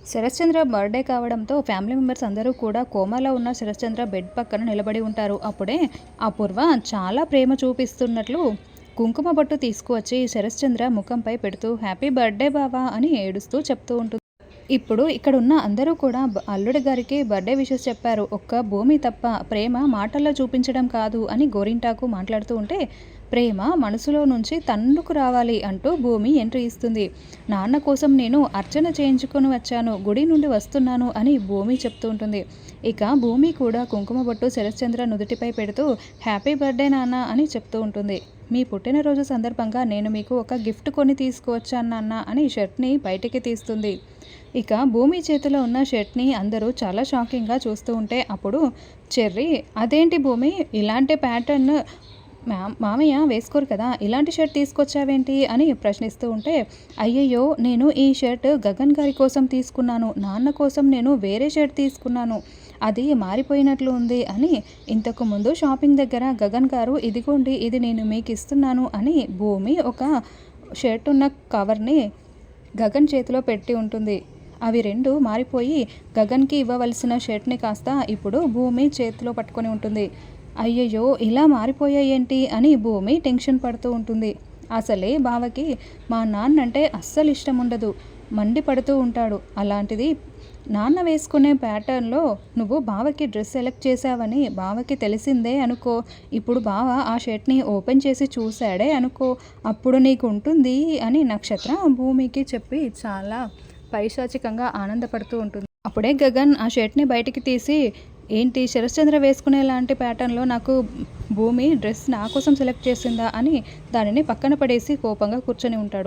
Sarashchandra birthday కావడంతో family members అందరూ కూడా కోమాలో ఉన్న శరశ్చంద్ర బెడ్ పక్కన నిలబడి ఉంటారు. అప్పుడే అపూర్వ చాలా ప్రేమ చూపిస్తున్నట్లు కుంకుమ బొట్టు తీసుకువచ్చి శరశ్చంద్ర ముఖంపై పెడుతూ హ్యాపీ బర్త్డే బావా అని ఏడుస్తూ చెప్తూ ఉంటుంది ఇప్పుడు ఇక్కడ ఉన్న అందరూ కూడా అల్లుడి గారికి బర్త్డే విషెస్ చెప్పారు. ఒక్క భూమి తప్ప ప్రేమ మాటల్లో చూపించడం కాదు అని గోరింటాకు మాట్లాడుతూ ఉంటే ప్రేమ మనసులో నుంచి తన్నుకు రావాలి అంటూ భూమి ఎంట్రీ ఇస్తుంది. నాన్న కోసం నేను అర్చన చేయించుకొని వచ్చాను గుడి నుండి వస్తున్నాను అని భూమి చెప్తూ ఉంటుంది. ఇక భూమి కూడా కుంకుమ బొట్టు శరశ్చంద్ర నుదుటిపై పెడుతూ హ్యాపీ బర్త్డే నాన్న అని చెప్తూ ఉంటుంది. మీ పుట్టినరోజు సందర్భంగా నేను మీకు ఒక గిఫ్ట్ కొని తీసుకువచ్చానన్న నాన్న అని షర్ట్ని బయటికి తీస్తుంది. ఇక భూమి చేతిలో ఉన్న షర్ట్ని అందరూ చాలా షాకింగ్గా చూస్తూ ఉంటే అప్పుడు చెర్రీ అదేంటి భూమి? ఇలాంటి ప్యాటర్న్ మామయ్య వేసుకోరు కదా ఇలాంటి షర్ట్ తీసుకొచ్చావేంటి అని ప్రశ్నిస్తూ ఉంటే అయ్యయ్యో నేను ఈ షర్ట్ గగన్ గారి కోసం తీసుకున్నాను నాన్న కోసం నేను వేరే షర్ట్ తీసుకున్నాను అది మారిపోయినట్లు ఉంది అని ఇంతకు ముందు షాపింగ్ దగ్గర గగన్ గారు ఇదిగోండి ఇది నేను మీకు ఇస్తున్నాను అని భూమి ఒక షర్ట్ ఉన్న కవర్ని గగన్ చేతిలో పెట్టి ఉంటుంది. అవి రెండు మారిపోయి గగన్కి ఇవ్వవలసిన షర్ట్ని కాస్త ఇప్పుడు భూమి చేతిలో పట్టుకొని ఉంటుంది. అయ్యయ్యో ఇలా మారిపోయాయేంటి అని భూమి టెన్షన్ పడుతూ ఉంటుంది. అసలే బావకి మా నాన్న అంటే అస్సలు ఇష్టం ఉండదు మండి పడుతూ ఉంటాడు. అలాంటిది నాన్న వేసుకునే ప్యాటర్న్లో నువ్వు బావకి డ్రెస్ సెలెక్ట్ చేశావని బావకి తెలిసిందే అనుకో. ఇప్పుడు బావ ఆ షర్ట్ని ఓపెన్ చేసి చూశాడే అనుకో. అప్పుడు నీకు ఉంటుంది అని నక్షత్ర భూమికి చెప్పి చాలా పైశాచికంగా ఆనందపడుతూ ఉంటుంది. అప్పుడే గగన్ ఆ షర్ట్ని బయటికి తీసి ఏంటి శరశ్చంద్ర వేసుకునే లాంటి ప్యాటర్న్లో నాకు భూమి డ్రెస్ నా కోసం సెలెక్ట్ చేసిందా అని దానిని పక్కన పడేసి కోపంగా కూర్చొని ఉంటాడు.